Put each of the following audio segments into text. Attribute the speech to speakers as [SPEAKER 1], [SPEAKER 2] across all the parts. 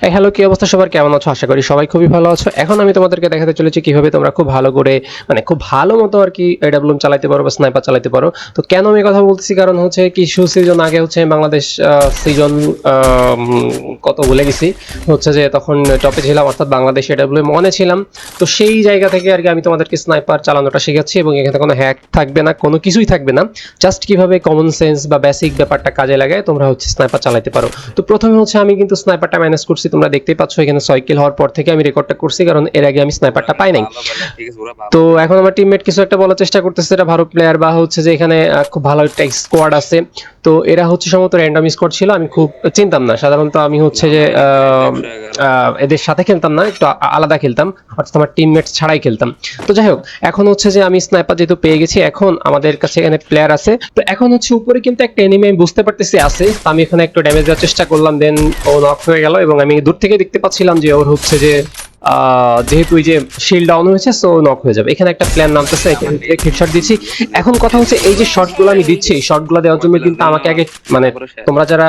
[SPEAKER 1] Hello, কি অবস্থা? সবার কেমন আছো? আশা করি সবাই খুবই ভালো আছো। এখন আমি তোমাদেরকে দেখাতে চলেছি কীভাবে তোমরা খুব ভালো করে মানে খুব ভালো মতো আর কি এডাব্লুম চালাতে পারো বা স্নাইপার চালাতে পারো। তো কেন আমি কথা বলতেছি? কারণ হচ্ছে কিছু সিজন আগে হচ্ছে বাংলাদেশ সিজন কত ভুলে গেছি। হচ্ছে যে তখন টপে ছিলাম, অর্থাৎ বাংলাদেশ এডাব্লুম মনে ছিলাম। তো সেই জায়গা থেকে আর কি আমি তোমাদেরকে স্নাইপার চালানোটা শেখাচ্ছি এবং এখানে কোনো হ্যাক থাকবে না, কোনো কিছুই থাকবে না। জাস্ট কীভাবে কমন সেন্স বা বেসিক ব্যাপারটা কাজে লাগায় তোমরা হচ্ছে স্নাইপার চালাতে পারো। তো প্রথমে হচ্ছে আমি কিন্তু স্নাইপারটা ম্যানেজ করছি তোমরা দেখতেই পাচ্ছ এখানে ছয় কিল হওয়ার পর থেকে আমি রেকর্ডটা করছি কারণ এর আগে আমি স্নাইপারটা পাই নাই। তো এখন আমার টিমমেট কিছু একটা বলার চেষ্টা করতেছে এটা ভালো প্লেয়ার বা হচ্ছে যে এখানে খুব ভালো একটা স্কোয়াড আছে। তো এরা হচ্ছে সম্ভবত র্যান্ডম স্কোয়াড ছিল আমি খুব চিনতাম না। সাধারণত আমি হচ্ছে যে এদের সাথে খেলতাম না, একটু আলাদা খেলতাম, অর্থাৎ আমার টিমমেটস ছাড়াই খেলতাম। তো যাই হোক, এখন হচ্ছে যে আমি স্নাইপার যেহেতু পেয়ে গেছি, এখন আমাদের কাছে এখানে প্লেয়ার আছে। তো এখন হচ্ছে উপরে কিন্তু একটা এনিমি আমি বুঝতে পারতেছি আছে আমি এখানে একটু ড্যামেজ দেওয়ার চেষ্টা করলাম দেন ও নক হয়ে গেল এবং আমি দূর থেকে দেখতে পাচ্ছিলাম যে ওর হচ্ছে যে যেহেতু এই যে শিল্ড ডাউন হয়েছে সো নক হয়ে যাবে। এখানে একটা প্ল্যান নামতেছে এখানে হেডশট দিচ্ছি। এখন কথা হচ্ছে এই যে শটগুলো আমি দিচ্ছি এই শটগুলো দেওয়ার জন্য কিন্তু আমাকে আগে মানে তোমরা যারা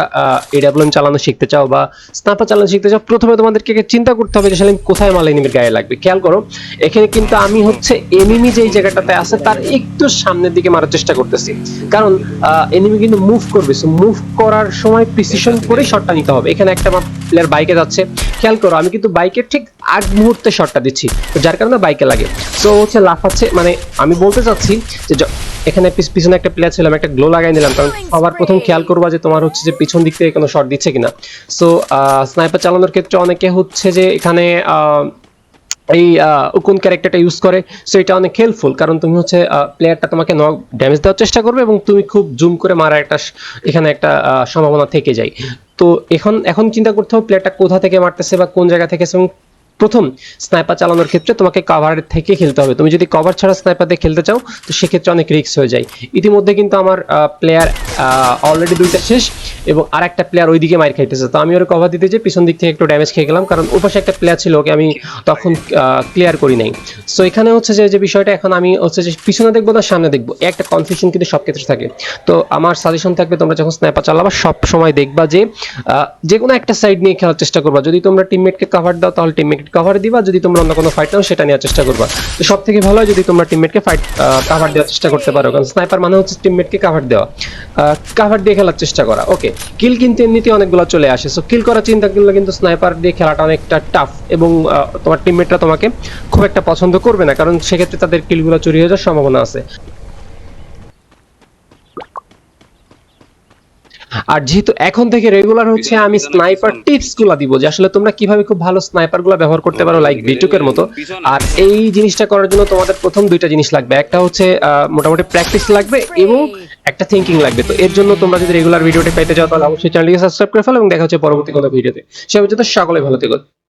[SPEAKER 1] এডাব্লিউএম চালানো শিখতে চাও বা স্নাইপার চালানো শিখতে চাও প্রথমে তোমাদেরকে চিন্তা করতে হবে যে আসলে কোথায় মাল এনিমির গায়ে লাগবে। খেয়াল করো এখানে কিন্তু আমি হচ্ছে এনিমি যেই জায়গাটাতে আছে তার একটু সামনের দিকে মারার চেষ্টা করতেছি। কারণ এনিমি কিন্তু মুভ করবে। সো মুভ করার সময় প্রিসিশন করে শটটা নিতে হবে। এখানে একটা প্লেয়ার বাইকে যাচ্ছে। খেয়াল করো, আমি কিন্তু বাইকের ঠিক আগ মুহূর্তে শটটা দিচ্ছি যার কারণে বাইকে লাগে। সো হচ্ছে লাফাচ্ছে মানে আমি বলতে চাচ্ছি যে এখানে পিছ- পিছনে একটা প্লেয়ার ছিল, আমি একটা গ্লো লাগাই নিলাম, কারণ সবার প্রথম খেয়াল করবা যে তোমার হচ্ছে যে পিছন দিক থেকে কোনো শট দিচ্ছে কিনা। সো স্নাইপার চালানোর ক্ষেত্রে অনেকে হচ্ছে যে এখানে এই কোন ক্যারেক্টারটা ইউজ করে সো এটা অনেক হেল্পফুল কারণ তুমি হচ্ছে প্লেয়ারটা তোমাকে নক ড্যামেজ দেওয়ার চেষ্টা করবে এবং তুমি খুব জুম করে মারা একটা এখানে একটা সম্ভাবনা থেকে যায়। তো এখন এখন চিন্তা করতে হবে প্লেয়ারটা কোথা থেকে মারতেছে বা কোন জায়গা থেকে। এবং প্রথম স্নাইপার চালানোর ক্ষেত্রে তোমাকে কভার থেকে খেলতে হবে। তুমি যদি কভার ছাড়া স্নাইপার দিয়ে খেলতে চাও, তো সেক্ষেত্রে অনেক রিস্ক হয়ে যায়। ইতিমধ্যে কিন্তু আমার প্লেয়ার অলরেডি দুইটা শেষ এবং আর একটা প্লেয়ার ওইদিকে মার খাইতেছে। তো আমি ওর কভার দিতে যে পিছন দিক থেকে একটু ড্যামেজ খেয়ে গেলাম, কারণ ওপাশে একটা প্লেয়ার ছিল ওকে আমি তখন ক্লিয়ার করি নাই। সো এখানে হচ্ছে যে যে বিষয়টা এখন আমি হচ্ছে যে পিছনে দেখব না, সামনে দেখব। একটা কনফিউশন কিন্তু সব ক্ষেত্রে থাকে। তো আমার সাজেশন থাকবে তোমরা যখন স্ন্যাপার চালাবা, সব সময় দেখবা যে যে কোনো একটা সাইড নিয়ে খেলার চেষ্টা করবা। যদি তোমরা টিমমেটকে কভার দাও, তাহলে টিমমেটকে কভার দিবা। যদি তোমরা অন্য কোনো ফাইট নাও সেটা নেওয়ার চেষ্টা করবা। তো সব থেকে ভালো হয় যদি তোমরা টিমমেটকে ফাইট কভার দেওয়ার চেষ্টা করতে পারো। কারণ স্নাইপার মানে হচ্ছে টিমমেটকে কভার দেওয়া। কভার দিয়ে খেলার চেষ্টা করা। ওকে কিল কিন্তু এমনিতে অনেকগুলো চলে আসে। সো কিল করার চিন্তা করলে কিন্তু স্নাইপার দিয়ে খেলাটা অনেকটা টাফ এবং তোমার টিমমেটরা তোমাকে খুব একটা পছন্দ করবে না, কারণ সেক্ষেত্রে তাদের কিলগুলো চুরি হয়ে যাওয়ার সম্ভাবনা আছে। আর যেহেতু এখন থেকে রেগুলার হচ্ছে আমি স্নাইপার টিপসগুলো দিব যে আসলে তোমরা কীভাবে খুব ভালো স্নাইপারগুলো ব্যবহার করতে পারো লাইক বিটুকের মতো। আর এই জিনিসটা করার জন্য তোমাদের প্রথম দুইটা জিনিস লাগবে। একটা হচ্ছে আহ, মোটামুটি প্র্যাকটিস লাগবে এবং একটা থিঙ্কিং লাগবে। তো এর জন্য তোমরা যদি রেগুলার ভিডিওটি পেতে চাও তাহলে অবশ্যই চ্যানেলটিকে সাবস্ক্রাইব করে ফেলো এবং দেখা হচ্ছে পরবর্তী কোনো ভিডিওতে সে পর্যন্ত সকলে ভালো থেকো।